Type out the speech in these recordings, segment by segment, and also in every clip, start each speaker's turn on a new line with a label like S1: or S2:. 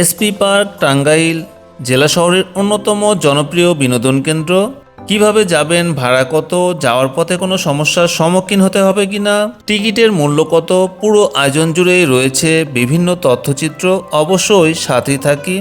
S1: SP park, Tangail জেলা শহরের অন্যতম জনপ্রিয় বিনোদন কেন্দ্র। কীভাবে যাবেন, ভাড়া কত, যাওয়ার পথে কোনো সমস্যার সম্মুখীন হতে হবে কি না টিকিটের মূল্য কত, পুরো আয়োজন জুড়েই রয়েছে বিভিন্ন তথ্যচিত্র। অবশ্যই সাথেই থাকি।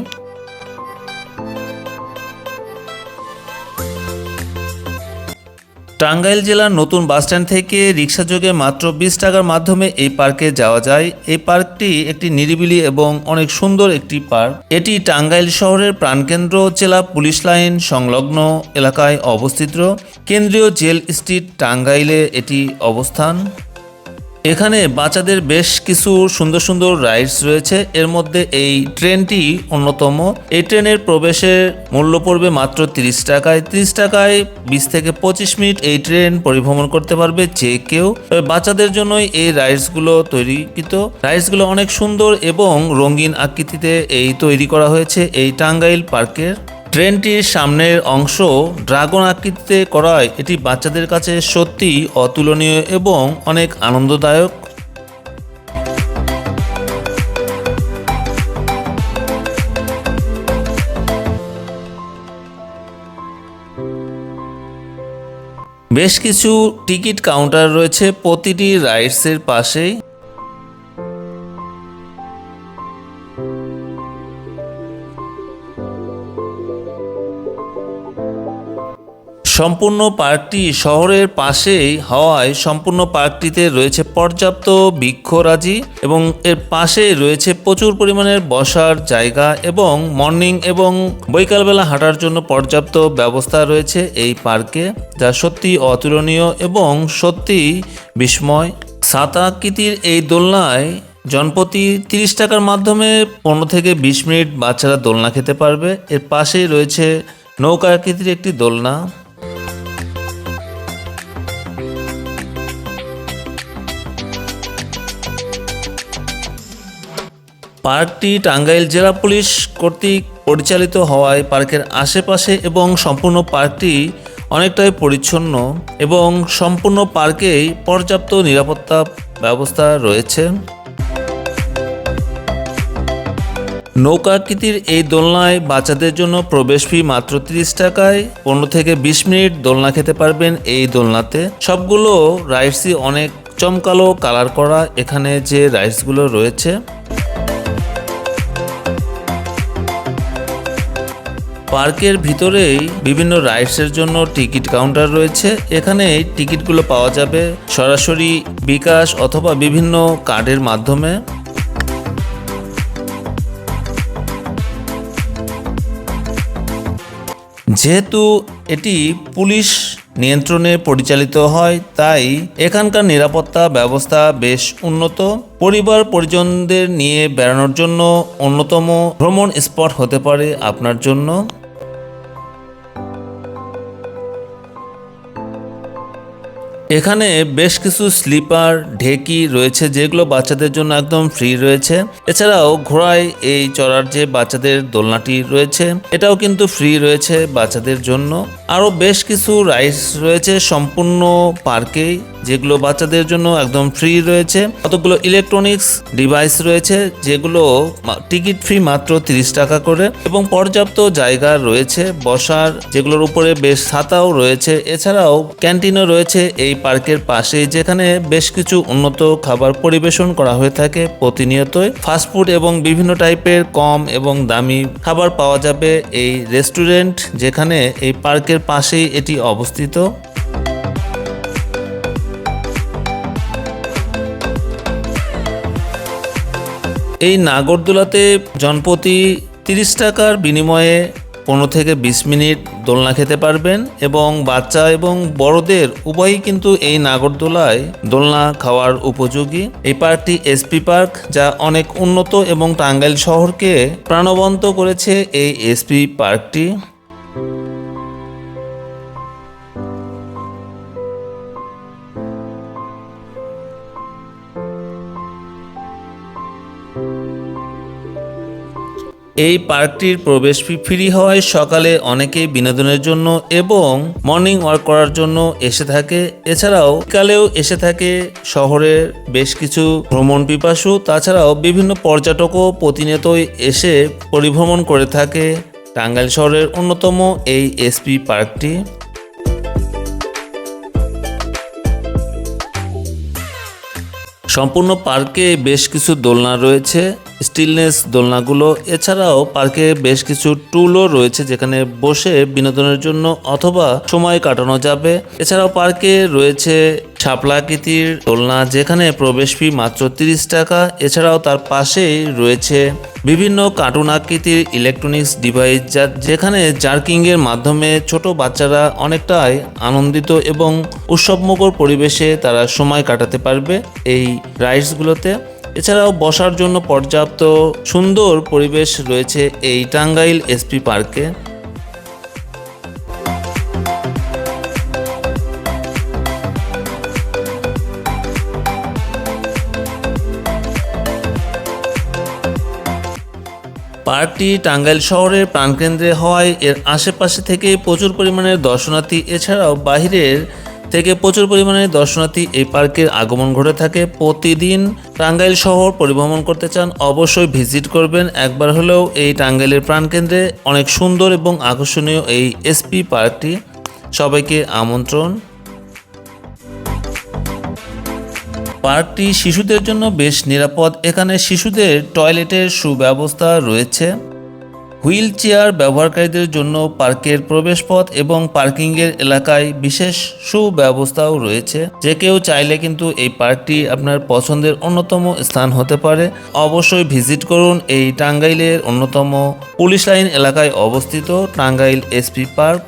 S1: টাঙ্গাইল জেলার নতুন বাসস্ট্যান্ড থেকে রিক্সাযোগে মাত্র বিশ টাকার মাধ্যমে এই পার্কে যাওয়া যায়। এই পার্কটি একটি নিরিবিলি এবং অনেক সুন্দর একটি পার্ক। এটি টাঙ্গাইল শহরের প্রাণকেন্দ্র, জেলা পুলিশ লাইন, সংলগ্ন এলাকায় অবস্থিত। কেন্দ্রীয় জেল স্ট্রিট টাঙ্গাইলে এটি অবস্থান। এখানে বাচ্চাদের বেশ কিছু সুন্দর সুন্দর রাইডস রয়েছে। এর মধ্যে এই ট্রেনটি অন্যতম। এই ট্রেনের প্রবেশের মূল্য পড়বে মাত্র 30 টাকায়। 30 টাকায় বিশ থেকে পঁচিশ মিনিট এই ট্রেন পরিভ্রমণ করতে পারবে যে কেউ। বাচ্চাদের জন্যই এই রাইডসগুলো তৈরিকৃত। রাইডসগুলো অনেক সুন্দর এবং রঙিন আকৃতিতে এই তৈরি করা হয়েছে এই টাঙ্গাইল পার্কের। ট্রেনটির সামনের অংশ ড্রাগন আকৃতিতে করায় এটি বাচ্চাদের কাছে সত্যিই অতুলনীয় এবং অনেক আনন্দদায়ক। বেশ কিছু টিকিট কাউন্টার রয়েছে প্রতিটি রাইডসের পাশেই। সম্পূর্ণ পার্কটি শহরের পাশেই হওয়ায় সম্পূর্ণ পার্কটিতে রয়েছে পর্যাপ্ত বৃক্ষরাজি এবং এর পাশে রয়েছে প্রচুর পরিমাণের বসার জায়গা এবং মর্নিং এবং বৈকালবেলা হাঁটার জন্য পর্যাপ্ত ব্যবস্থা রয়েছে এই পার্কে, যা সত্যি অতুলনীয় এবং সত্যি বিস্ময়। সাত আকৃতির এই দোলনায় জনপ্রতি তিরিশ টাকার মাধ্যমে পনেরো থেকে বিশ মিনিট বাচ্চারা দোলনা খেতে পারবে। এর পাশেই রয়েছে নৌকা আকৃতির একটি দোলনা। পার্কটি টাঙ্গাইল জেলা পুলিশ কর্তৃক পরিচালিত হওয়ায় পার্কের আশেপাশে এবং সম্পূর্ণ পার্কটি অনেকটাই পরিচ্ছন্ন এবং সম্পূর্ণ পার্কেই পর্যাপ্ত নিরাপত্তা ব্যবস্থা রয়েছে। নৌকাকৃতির এই দোলনায় বাচ্চাদের জন্য প্রবেশ ফি মাত্র 30 টাকায়। পনেরো থেকে বিশ মিনিট দোলনা খেতে পারবেন এই দোলনাতে। সবগুলো রাইডসই অনেক চমকালো, কালার করা এখানে যে রাইডসগুলো রয়েছে। পার্কের ভিতরেই বিভিন্ন রাইডসের জন্য টিকিট কাউন্টার রয়েছে। এখানে টিকিটগুলো পাওয়া যাবে সরাসরি বিকাশ অথবা বিভিন্ন কার্ডের মাধ্যমে। যেহেতু এটি পুলিশ নিয়ন্ত্রণে পরিচালিত হয়, তাই এখানকার নিরাপত্তা ব্যবস্থা বেশ উন্নত। পরিবার পরিজনদের নিয়ে বেড়ানোর জন্য অন্যতম ভ্রমণ স্পট হতে পারে আপনার জন্য। এখানে বেশ কিছু স্লিপার, ঢেকি রয়েছে যেগুলো বাচ্চাদের জন্য একদম ফ্রি রয়েছে। এছাড়াও ঘোড়ায় এই চড়ার যে বাচ্চাদের দোলনাটি রয়েছে, এটাও কিন্তু ফ্রি রয়েছে বাচ্চাদের জন্য। আরও বেশ কিছু রাইডস রয়েছে সম্পূর্ণ পার্কেই যেগুলো বাচ্চাদের জন্য একদম ফ্রি রয়েছে। কতগুলো ইলেকট্রনিক্স ডিভাইস রয়েছে, যেগুলো টিকিট ফি মাত্র 30 টাকা করে। এবং পর্যাপ্ত জায়গা রয়েছে, বসার, যেগুলোর উপরে বেশ ছাতাও রয়েছে। এছাড়াও ক্যান্টিনও রয়েছে এই পার্কের পাশে যেখানে বেশ কিছু উন্নত খাবার পরিবেশন করা হয়ে থাকে, প্রতিনিয়তই ফাস্টফুড এবং বিভিন্ন টাইপের কম এবং দামি খাবার পাওয়া যাবে এই রেস্টুরেন্ট যেখানে এই পার্কের পাশেই এটি অবস্থিত। এই নাগরদোলাতে জনপ্রতি তিরিশ টাকার বিনিময়ে পনেরো থেকে বিশ মিনিট দোলনা খেতে পারবেন এবং বাচ্চা এবং বড়দের উভয়ই কিন্তু এই নাগরদোলায় দোলনা খাওয়ার উপযোগী। এই পার্কটি এসপি পার্ক, যা অনেক উন্নত এবং টাঙ্গাইল শহরকে প্রাণবন্ত করেছে এই এসপি পার্কটি। এই পার্কটির প্রবেশ ফ্রি হওয়ায় সকালে অনেকেই বিনোদনের জন্য এবং মর্নিং ওয়াক করার জন্য এসে থাকে। এছাড়াও কালেও এসে থাকে। শহরের বেশ কিছু ভ্রমণ পিপাসু, তাছাড়াও বিভিন্ন পর্যটকও প্রতিনিয়তই এসে পরিভ্রমণ করে থাকে। টাঙ্গাইল শহরের অন্যতম এই এসপি পার্কটি। সম্পূর্ণ পার্কে বেশ কিছু দোলনা রয়েছে। স্টিলনেস দোলনাগুলো, এছাড়াও পার্কে বেশ কিছু টুলও রয়েছে যেখানে বসে বিনোদনের জন্য অথবা সময় কাটানো যাবে। এছাড়াও পার্কে রয়েছে শাপলাকৃতির দোলনা যেখানে প্রবেশ ফি মাত্র তিরিশ টাকা। এছাড়াও তার পাশেই রয়েছে বিভিন্ন কার্টুন আকৃতির ইলেকট্রনিক্স ডিভাইস যা যেখানে জার্কিংয়ের মাধ্যমে ছোট বাচ্চারা অনেকটাই আনন্দিত এবং উৎসবমুখর পরিবেশে তারা সময় কাটাতে পারবে এই রাইডসগুলোতে এছাড়াও বসার জন্য পর্যাপ্ত সুন্দর পরিবেশ রয়েছে এই টাঙ্গাইল এসপি পার্কে। পার্কটি টাঙ্গাইল শহরের প্রাণকেন্দ্রে হওয়ায় এর আশেপাশে থেকে প্রচুর পরিমাণের দর্শনার্থী, এছাড়াও বাহিরের থেকে প্রচুর পরিমাণে দর্শনার্থী এই পার্কের আগমন ঘটে থাকে। প্রতিদিন টাঙ্গাইল শহর পরিভ্রমণ করতে চান, অবশ্যই ভিজিট করবেন। একবার হলেও এই টাঙ্গাইলের প্রাণকেন্দ্রে অনেক সুন্দর এবং আকর্ষণীয় এই এসপি পার্কটি। সবাইকে আমন্ত্রণ। পার্কটি শিশুদের জন্য বেশ নিরাপদ। এখানে শিশুদের টয়লেটের সুব্যবস্থা রয়েছে। হুইল চেয়ার ব্যবহারকারীদের জন্য পার্কের প্রবেশপথ এবং পার্কিংয়ের এলাকায় বিশেষ সুব্যবস্থাও রয়েছে। যে কেউ চাইলে কিন্তু এই পার্কটি আপনার পছন্দের অন্যতম স্থান হতে পারে। অবশ্যই ভিজিট করুন এই টাঙ্গাইলের অন্যতম পুলিশ লাইন এলাকায় অবস্থিত টাঙ্গাইল এসপি পার্ক।